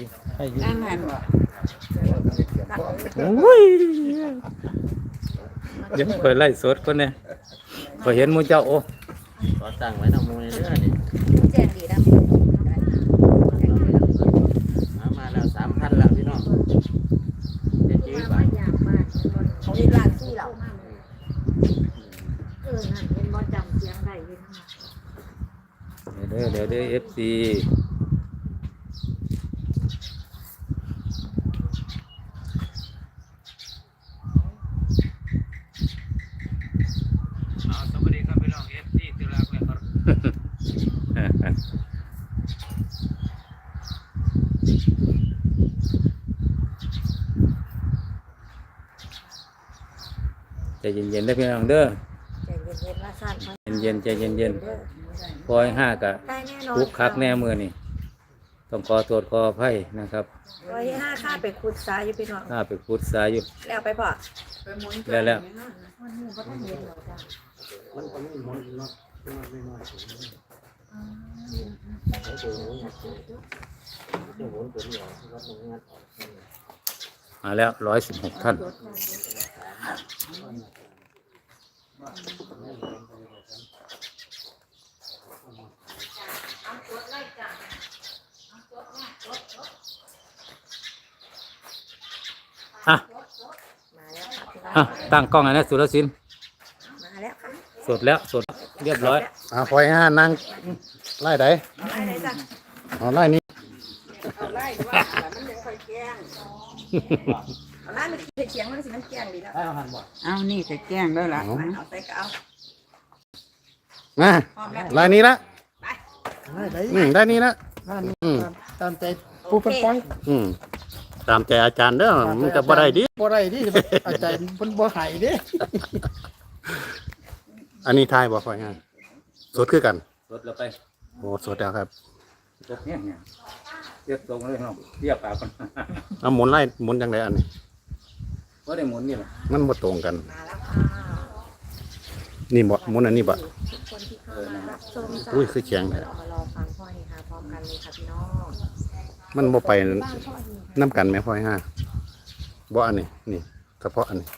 ดีใครอยู่นั่งหันโอ้ยยังเคยไล่สดคนเนี่ยเคยเห็นหมูเจ้าโอ้ขอตั้งไว้น้ำมูในเรื่องนี่แจ้งดีนะมามาแล้วสามพันแล้วพี่น้องจะจื้อไปเขามีร้านที่เราเออนั่นเห็นบ่จำเสียงได้ยินมาเดี๋ยวเดี๋ยวเดี๋ยวเอฟซีสวัสดีครับพี่น้องเอฟซีตุลาคมครับ ใจเย็นๆได้อพี่น้องเด้อใจเย็นๆว่าสั้นมาเย็นๆใจเย็นเด้อๆพอยห้ากะได้แน่นอนทุกคักแน่มือนี่ต้องขอตรวจขออภัยนะครับร้อยห้าค่าไปขุดซ้ายอยู่พี่น้อง ถ้าไปพูดสายอยู่ แล้วไปพ่อแล้วแล้ววันนี้ก็ต้องเย็นแล้วจ้ะมันก็ไม่หมดเนาะมันไม่น้อยจะหมุนตัวนี้ออกวัดตรงนี้ออกมาแล้วร้อยสิบหกท่านอ่ะมาแล้วค่ะพี่น้องอะตั้งกล้องอันนี้สุรศิลป์มาแล้วค่ะสดแล้วสดเรียบร้อย อ่าพอยห้านั่งไล่ไดได้เลยจ้ะเอาไล่นี้ เอาไล่ดูว่ามันยังค่อยแกง เอาไล่มันไปเฉียงมันสิมันแกงดีแล้วได้เอาหันบ่เอานี่ก็แจ้งแล้วล่ะเอาใส่ก็เอามาพร้อมแล้วไล่นี้ละไปได้ได้อืมได้นี้ละอืมตามใจผู้เป็นป้องอืมตามใจอาจารย์เด้อมันจะบ่ได้ดิบ่ได้ดิอาจารย์เพิ่นบ่ให้เด้อันนี้ทายบ่พอยห้าสดคือกันสดแล้วไปโอ้สดแล้วครับสดเนี่ยเนี่ยเรียบตรงเลยน้องเรียบปากกันเอาหมุนไล่หมุนจังไดอันนี้ ก็ได้หมุนนี่แหละมันบ่ตรงกัน มาแล้วค่ะนี่บ่หมุนอันนี้บ่ ทุกคนที่เข้ามารับชมจ้ะอุ้ยคือแข็งแท้เรามารอฟังพ่อเฮฮาพร้อมกันเลยค่ะพี่น้องมันบ่ไปบ้านพ่อเฮฮาน้ำกันไหมพอยห้าบ่อันนี้นี่เฉพาะอันนี้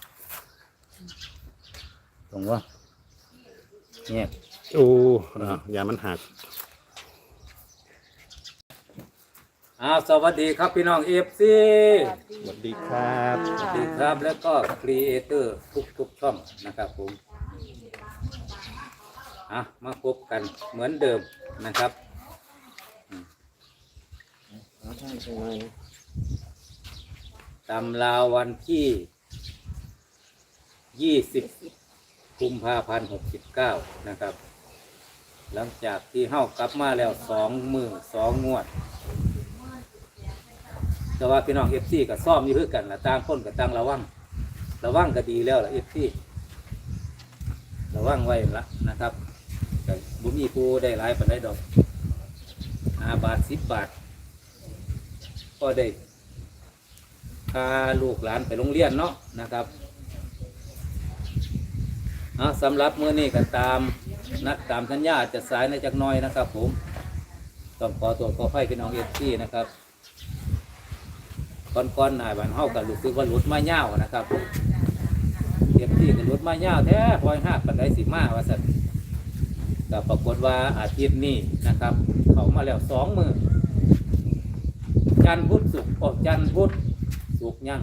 ตรงว่าเนี่ยโอ้อ่าอย่ามันหัก อ้าวสวัสดีครับพี่น้องเอฟซีสวัสดีครับสวัสดีครับแล้วก็ครีเอเตอร์ทุกทุกๆช่องนะครับผมอะมาพบกันเหมือนเดิมนะครับตำลาววันที่ยี่สิบกุมภาพันธ์หกสิบเก้านะครับ หลังจากที่เฮ้ากลับมาแล้วสองมือสองงวด แต่ว่าพี่น้องเอฟซีกับซ่อมอยู่ด้วยกันละต่างคนกับต่างระวังระวังก็ดีแล้วละเอฟซีระวังไว้ละนะครับแต่บุมีผู้ได้หลายปันได้ดอกห้าบาทสิบบาท ก็ได้พาลูกหลานไปโรงเรียนเนาะนะครับเอาสำหรับมื้อนี้ก็ตามนัดตามสัญญาจะสายในจักน้อยนะครับ ผมต้องขอตัวขอไฟพี่น้องเอฟซีนะครับ ก่อนๆหน่ายบันเฮากันรู้สึกว่าหลุดมาเง่านะครับเอฟซีก็หลุดมาเง่าแท้พลอยหักปันไดสิมาว่าสันก็ปรากฏว่าอาทิตย์นี้นะครับ เขามาแล้วสองมือจันทร์พุธศุกออกจันทร์พุธสุกย่าง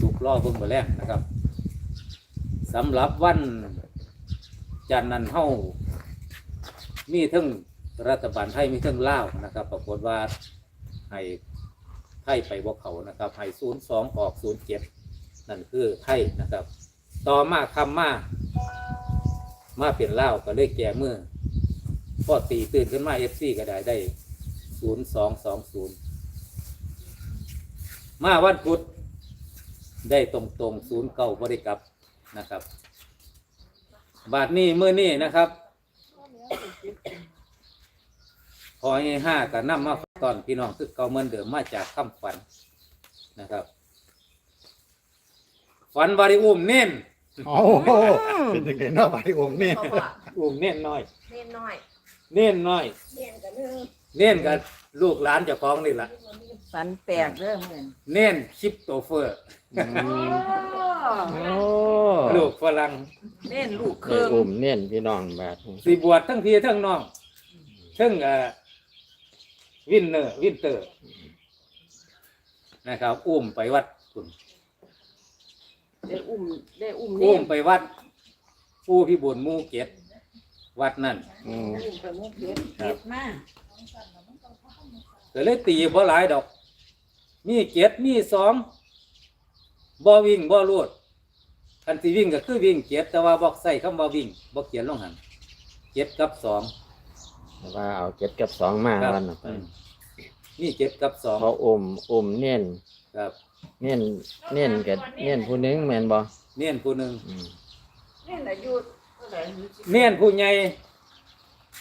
สุกล่อเบิ่งมาแรกนะครับสำหรับวันจันทร์นั้นเฮามีทั้งรัฐบาลไทยมีทั้งลาวนะครับ ปรากฏว่าให้ ไทยไปบ่เขานะครับให้ศูนย์สองออกศูนย์เจ็ดนั่นคือไทยนะครับ ต่อมาคำมามาเป็นเล่าก็เลยแก่เมื่อพ่อตีตื่นขึ้นมาเอฟซีก็ได้ได้ศูนย์สองสองศูนย์มาวันพุธได้ตรงตรงศูนย์เก่าบริกับนะครับ บาทนี้เมื่อนี้นะครับ พอให้ห้ากับน้ำมา ตอนพี่น้องคือเก่าเหมือนเดิมมาจากคำฝันนะครับฝันวาริอุ้มเน้นโอ้โหเป็นยังไงเนาะบาริองค์นี่ เพราะว่าอุ้มเน้นน้อยเล่นน้อยเน้นน้อยเล่นกันเรื่องเน้นกับลูกหลานเจ้าของนี่แหละฝันแปลกเด้อเหมือนเน้นคริปโตเฟอร์ โอ้ลูกฝรั่งเล่นลูกเคได้รื่อง อุ้มเน่นพี่น้องบาดนี้ สิบวชทั้งพี่ทั้งน้องทั้งเอ่อ วินเนอร์วินเตอร์นะครับ อุ้มไปวัดคุณได้อุ้มได้อุ้มอุ้เน่มไปวัดผู้พิบูลหมูเกตวัดนั่นอืมอุ้มไปมุกเพชรเพชรมากก็เลยตีบ่หลายดอก มีเจ็ดมีสองบ่วิ่งบ่รูดคันที่วิ่งก็คือวิ่งเจ็ดแต่ว่าบอกใส่คำว่าวิ่งบ่เขียนลงหันเจ็ดกับสองแต่ ว่าเอาเจ็ดกับสองมาครับวันน่ะไปอืมมีเจ็ดกับสองเขาอุ้มอุ้มเน่นครับ เน่นเน่นกับเน่นผู้หนึงแม่นบ่เนียนผู้หนึ่งอืมเล่นอายุเท่าไหร่เนียนผู้ใหญ่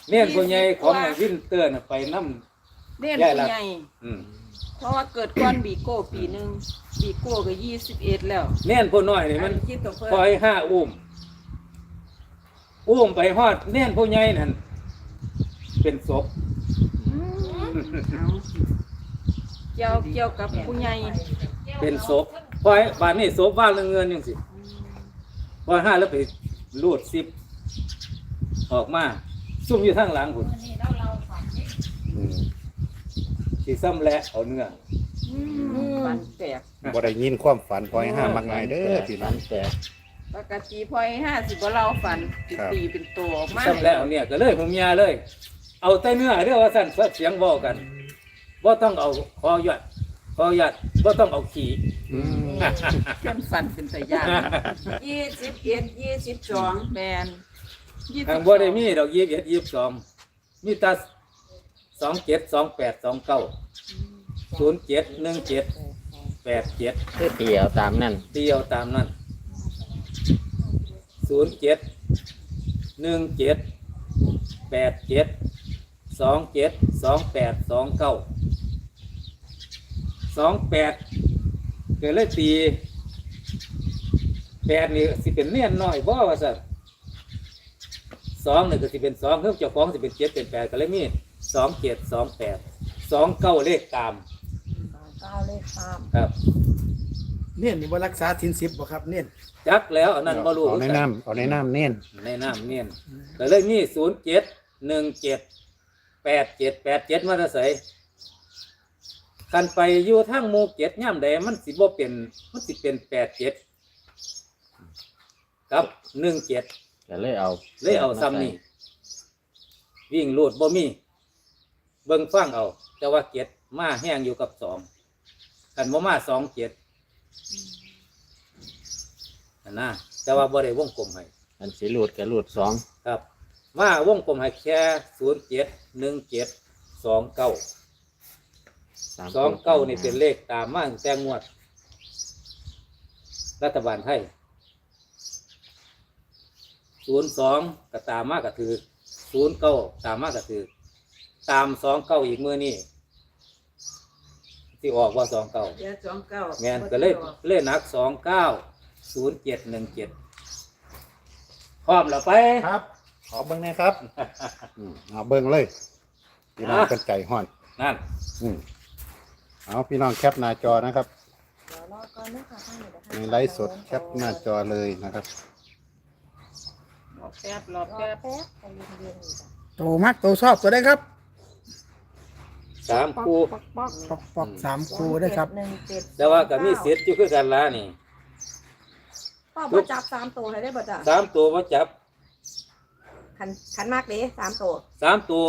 เนียนผู้ใหญ่ของวินเตอร์น่ะไปน้ เล่นใหญ่ผู้ละใหญ่ำอืมเพราะว่าเกิดก้อนบีโก้ปีหนึ่งบีโก้ก็ยี่สิบเอ็ดแล้วเนียนผู้น้อยนี่มันคิดตัวเพื่ปล่อยห้าอุ้มอุ้มไปฮอดเนียนผู้ใหญ่นั่น เป็นศพเอาเกี่ยวเกี่ยวกับผู้ใหญ่เป็นศพปล่อยบ้านนี้ศพว่างเรื่องเงินยังสิปล่อยห้าแล้วไปรูดซิปออกมาซุ่มอยู่ทางหลังคุณอืมสีซ้ำแหละเอาเนื้อฝันแปลกบ่ได้ยินความฝันพอยห้ามักง่ายเด้อพี่น้องแต่ปกติพอยห้าสิบว่าเราฝันสิครับตีเป็นตัวออกมาซ้ำแล้วเนี่ยก็เลยผมยาเลย เอาแต่เนื้อเรื่องว่าสั่นเสียงเว้ากันว่าต้องเอาคอหยัดคอหยัดว่าต้องเอาขี่อืมจนฝันเป็นตะยานยี่สิบเอ็ดยี่สิบสองแมนยี่สิบทางบ่ได้มีดอกยี่สิบเอ็ดยี่สิบสองมีแตาสองเจ็ดสองแปดสองเก้าศูนย์เจ็ดหนึ่งเจ็ดแปดเจ็ดคือเตียวตามนั่นเตียวตามนั้นศูนย์เจ็ดหนึ่งเจ็ดแปดเจ็ด สองเจ็ดสองแปดสองเก้าสองแปดเกิดเลยตีแปดนี่สิเป็นเนียนน้อยบ่ว่าสัตสองนี่ก็สิเป็นสองเพิ่มเจ้าของสิเป็นเจ็ดเป็นแปดก็เลยมีสองเจ็ดสองแปดสองเก้าเลขตามเก้าเลขตามครับเนี่ยนี่บ่รักษาทินสิบบ่ครับเนี่ยจักแล้วอันนั้นบ่รู้เอาในน้ำเอาในน้ำเน้นในน้ำเนียนก็เลยมีศูนย์เจ็ดหนึ่งเจ็ด แปดเจ็ดแปดเจ็ดมาแตะใสคันไปอยู่ทางหมู่เจ็ดย่ำใดมันสิบ่เป็นมันสิเป็นแปดเจ็ดกับหนึ่งเจ็ดก็เลยเอาเลยเอาซ้ำนี่วิ่งลูดบ่มี เบิ่งฟังเอา แต่ว่าเจ็ดมาแห้งอยู่กับสองกันบ่มาสองเจ็ดนั่นนะแต่ว่าบ่ได้วงกลมให้อันสิหลุดกับหลุดสองครับ มาวงกลมให้แค่ศูนย์เจ็ดหนึ่งเจ็ดสองเก้าสามสองเก้านี่เป็นเลขตามมาตั้งแต่งวด รัฐบาลไทยศูนย์สองก็ตามมากก็ถือศูนย์เก้าตามมากก็ถือ ตามสองเก้าอีกมือนี่ที่ออกว่าสองเก้าเจ็ดสองเก้าแมนก็เลยเล่นนักสองเก้าศูนย์เจ็ดหนึ่งเจ็ดพร้อมแล้วไปครับ ขอเบิ่งหนะครับ อืมเอาเบิ่งเลย พี่น้องอะ เป็นไก่ห้อน นั่น อืมเอาพี่น้องแคปหน้าจอนะครับ เดี๋ยวรอก่อนนะคะท่านเดี๋ยวในให้ไลฟ์สดแคปหน้าจอเลยนะครับ รอแป๊บรอแป๊บโตมักโตชอบตัวได้ครับสามคู่ ปอกปอกสามคูได้ครับ หนึ่งเจ็ดแต่ว่าก็มีเสียอยู่คือกันละนี่ พ่อบ่จับสามตัวให้ได้บ่จ้ะ สามตัวมาจับ ขันขันมากเลยสามตัวสามตัว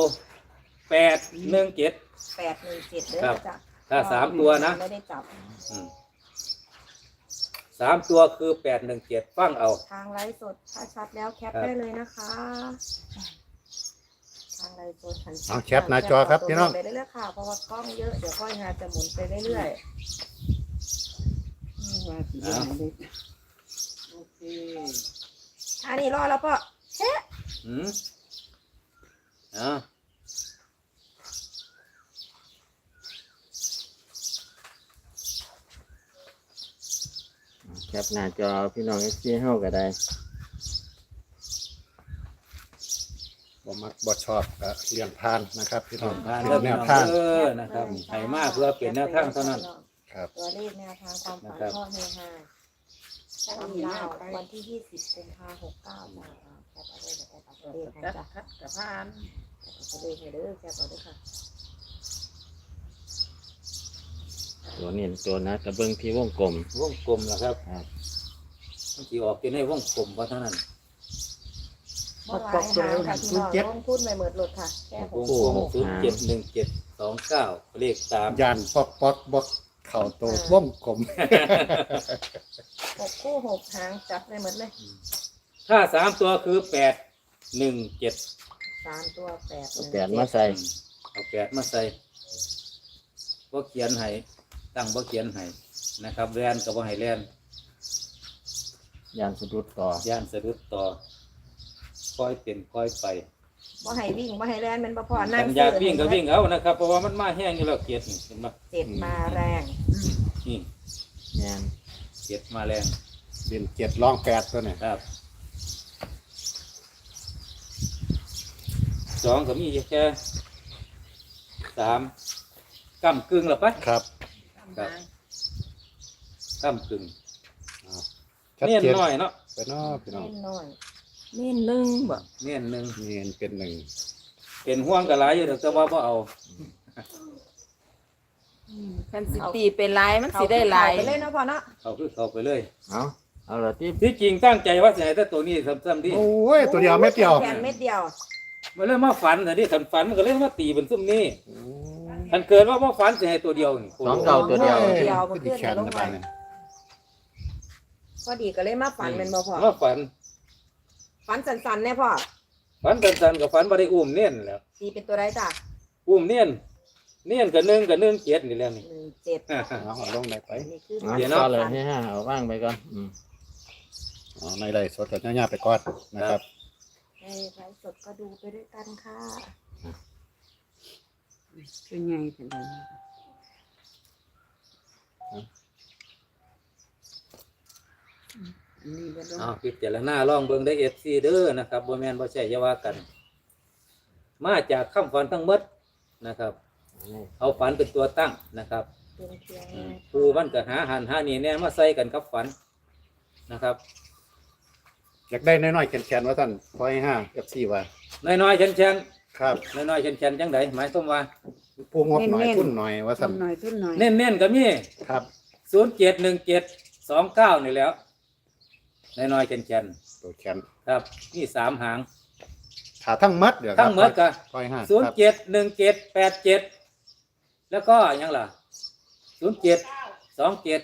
แปดหนึ่งเจ็ด แปดหนึ่งเจ็ดเด้ครัอบจ้ะถ้าสามตัวนะไม่ได้จับอืมสามตัวคือแปดหนึ่งเจ็ดฟังเอา ทางไลฟ์สดถ้าชัดแล้วแคปครับ ได้เลยนะคะ ทางไลฟ์สดหันเอาแคปหน้าจอครับพี่น้อง ไปเรื่อยๆค่ะเพราะว่ากล้องเยอะเดี๋ยวค่อยหาจะหมุนไปเรื่อยๆอืมว่าสิได้ไหนเด้โอเคอันนี้รอแล้วพ่อเฮ้ อืมอ่าแคปหน้าจอพี่น้องเอฟซีเฮาก็ได้ผมมักบ่ชอบก็เลี่ยงผ่านนะครับ พี่น้องผ่านเป็เริ่มนแนแนววทางเออนะครับให้มากเพื่อเปลี่ยนแนวทางเท่านั้น ครับ ตัวเลขแนวทางความฝันนะครับพ่อเฮฮาช่างตำมีเล่าเล่าไปวันที่ 20กุมภาพันธ์69จ้าแคปเอาเลยเดี๋ยวแคป เอาเลขให้จัดจ้ะคัดกับพานเอาเลขให้เด้อแคปเอาเด้อค่ะตัวนี้ตัวนะกระเบื้องที่วงกลม วงกลมนะครับครับ มันสิออกเป็นในวงกลมเพราะเท่านั้นบ่หลายหางค่ะพี่น้องลงทุนไปหมดรถค่ะแค่หวกงกลมศูนย์เจ็ดหนึ่งเจ็ดสองเก้าเลขสามยานปอกปอกบ่เข้าตัววงกลมหกคู่หกหางจับไปหมดเลย ถ้าสามตัวคือแปด หนึ่งเจ็ดสามตัวแปดหนึ่งแปดมาใส่เอาแปดมาใส่บ่เขียนให้ตั้งบ่เขียนให้นะครับแลนกับบ่ให้แลนยานสะดุดต่อย่านสะดุดต่อค่อยเป็นค่อยไปบ่ให้วิ่งบ่ให้แล่นแมันบ่พอนั่ขังนอยากวิ่งก็วิ่งเอานะครับเพราะว่ามันมาแห้งอยู่แล้วเกียรตินี่เห็นไหมเจ็ดมาแรงนี่งานเกียรติมาแรงเรียนเจ็ดร้องแปดตัวเนี่ยครับ สองก็มีแค่สามก้ำกึ่งหรอปะครับ ครับก้ำกึ่งชัดเนียนเจนน้อยเนาะไปเนาะพี่น้องเล่นน้อยนี่หนึ่งบ่เนียนหนึ่งเนียนเป็นหนึ่งเป็นห่วงกับหลายอยู่แต่ว่าพ่เอา คันสิตีเป็นลายมันสิได้ลายไปเลยเนาะพ่อเนาะเขาคือเขาไปเลยเอาเอาละที่ที่จริงตั้งใจว่าจะให้แต่ตัวนี้ซ้ำๆดิโอ้ยตัวเดียวเม็ดเดียว แขนเม็ดเดียว มันเลยมาฝันแต่ที่ขันฝันมันก็เลยมาตีเป็นซุ่มนี้ขันเกิดว่าพ่ฝันจะให้ตัวเดียวนี่สองเก่าตัวเดียวโอ้เดียวบ่ขึ้ขึ้นนแขนลงนะไปบ้านเนี่ยพอดีก็เลยมาฝันเป็นบ่พ่อมาฝัน ฝันสันๆแน่พ่อฝันสันๆกับฝันบ่ได้อุ้มเนียนแหล้วตีเป็นตัวใดจ้ะอุ้มเนียนเนียนกับหนึ่งกับหนึ่งเจ็ดนี่แหล้วนี่หนึ่งเจ็ดเอาเอาลงได้ไปนี่คือเอาเดี๋ยวเนาะก็เลยให้ห้าเอาว่างไปก่อนอืมเอาในไรสดกับย่าๆไปก่อนนะครับ ในไลฟ์สดก็ดูไปด้วยกันค่ะคือไงเป็นไงอันนี้ก็ต้องเอาพิจารณาลองเบิ่งได้เอฟซีเด้อนะครับบ่แม่นบ่ใช่อย่าว่ากัน มาจากคำฝันทั้งหมดนะครับ เอาฝันเป็นตัวตั้งนะครับเป็นเพียงอืมครูมันก็หาหันหานี่แน่มาใส่กันกับฝันนะครับ อยากได้น้อยๆแขนๆว่าท่านพอยห้าเอฟซีว่าน้อยๆเช่นครับๆน้อยๆเช่นๆจังไดหมายความว่า ผู้งบหน่อยทุนหน่อยว่าท่านทำหน่อยทุนหน่อยเน้นๆก็มี ครับ071729นี่แหล้วน้อยๆเช่นตัวแขนๆครับมีสามหางขาทั้งมัดเดี๋ยวทั้งหมดก็ พอยห้าศูนย์เจ็ดหนึ่งเจ็ดแปดเจ็ดแล้วก็ยังล่ะศูนย์เจ็ดสองเจ็ด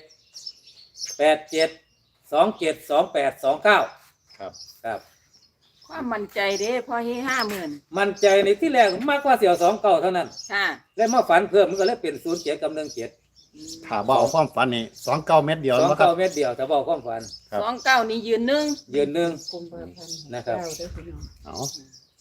แปดเจ็ดสองเจ็ดสองแปดสองเก้า ครับ ครับ ความมั่นใจเด้พอให้ห้าหมื่นมันใจในที่แรกมากกว่าเสี่ยวสองเก้าเท่านั้น ค่ะแล้วมาฝันเพิ่มมันก็เลยเป็นศูนย์เจ็ดกับหนึ่งเจ็ดถ้าบ่เอาความฝันนี่สองเก้าเม็ดเดียวสองนะครัเก้าบเม็ดเดียวแต่บอกความฝันครับสองเก้านี่ยืนหนึ่งยืนหนึ่ง กุมภาพันธ์นะครับ เก้าเด้อพี่น้องเอา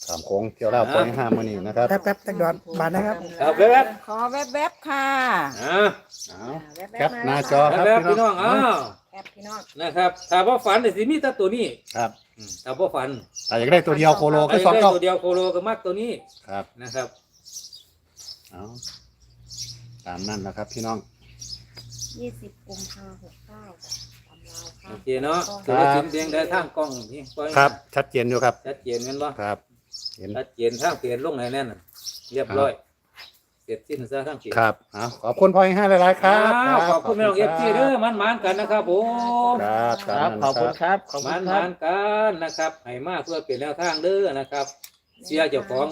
สามโค้งเที่ยวแล้วพอยห้ามื้อนี้นะครับ แป๊บแป๊บตักดอนบาทนะครับ ครับแวบขอแวบๆค่ะๆอ่าเอาแวบๆแคปหน้าจอครับแวบๆพี่น้องอ้าวแค ปพี่น้องนะครับถ้าว่าฝันแต่สิมีแต่ตัวนี้ครับอืมถ้าว่าฝันแต่อยากได้ตัวเดียวโคโลไอ้ก็สองได้เก้าตัวเดียวโคโลก็มากตัวนี้ครับนะครับเอาตามนั่นนะครับ พี่น้องยี่สิบกุมภาหกเก้าตำราวค่ะโอเคเนาะคถืรัอบว่าชิ้นเพียงได้ทางกล้องนี่ปล่อยครับ ชัดเจนอยู่ครับชัดเจนแม่นบ่ครับเห็นชัดเจนทางเปลี่ยนลงไหนแน่นน่ะเรียบร้อย เสร็จสิ้นซะทางเปลี่ยนครับเอาขอบคุณพอยห้าหลายๆครับ อ้าวขอบคุณแม่น้องเอฟซีเด้อมันมานๆกันนะครับผมครับคตารัมบนั้นขอบคุณครับครับ ขอบคุมันณคมารับนๆกันนะครับให้มาเพื่อเปลี่ยนแนวทางเด้อนะครับ เสียเจ้าของ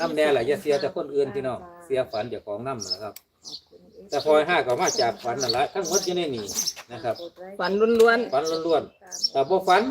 น้ำแน่แหละอย่าเสียแต่คนอื่นพี่น้องเสียฝันเจ้าของน้ำนะครับขอบคุณ FC แต่พลอยห้าก็มาจากฝันนั่นแหละทั้งหมดอยู่ในนี่นะครับฝันล้วนๆ ฝันล้วนๆแต่บ่ฝัน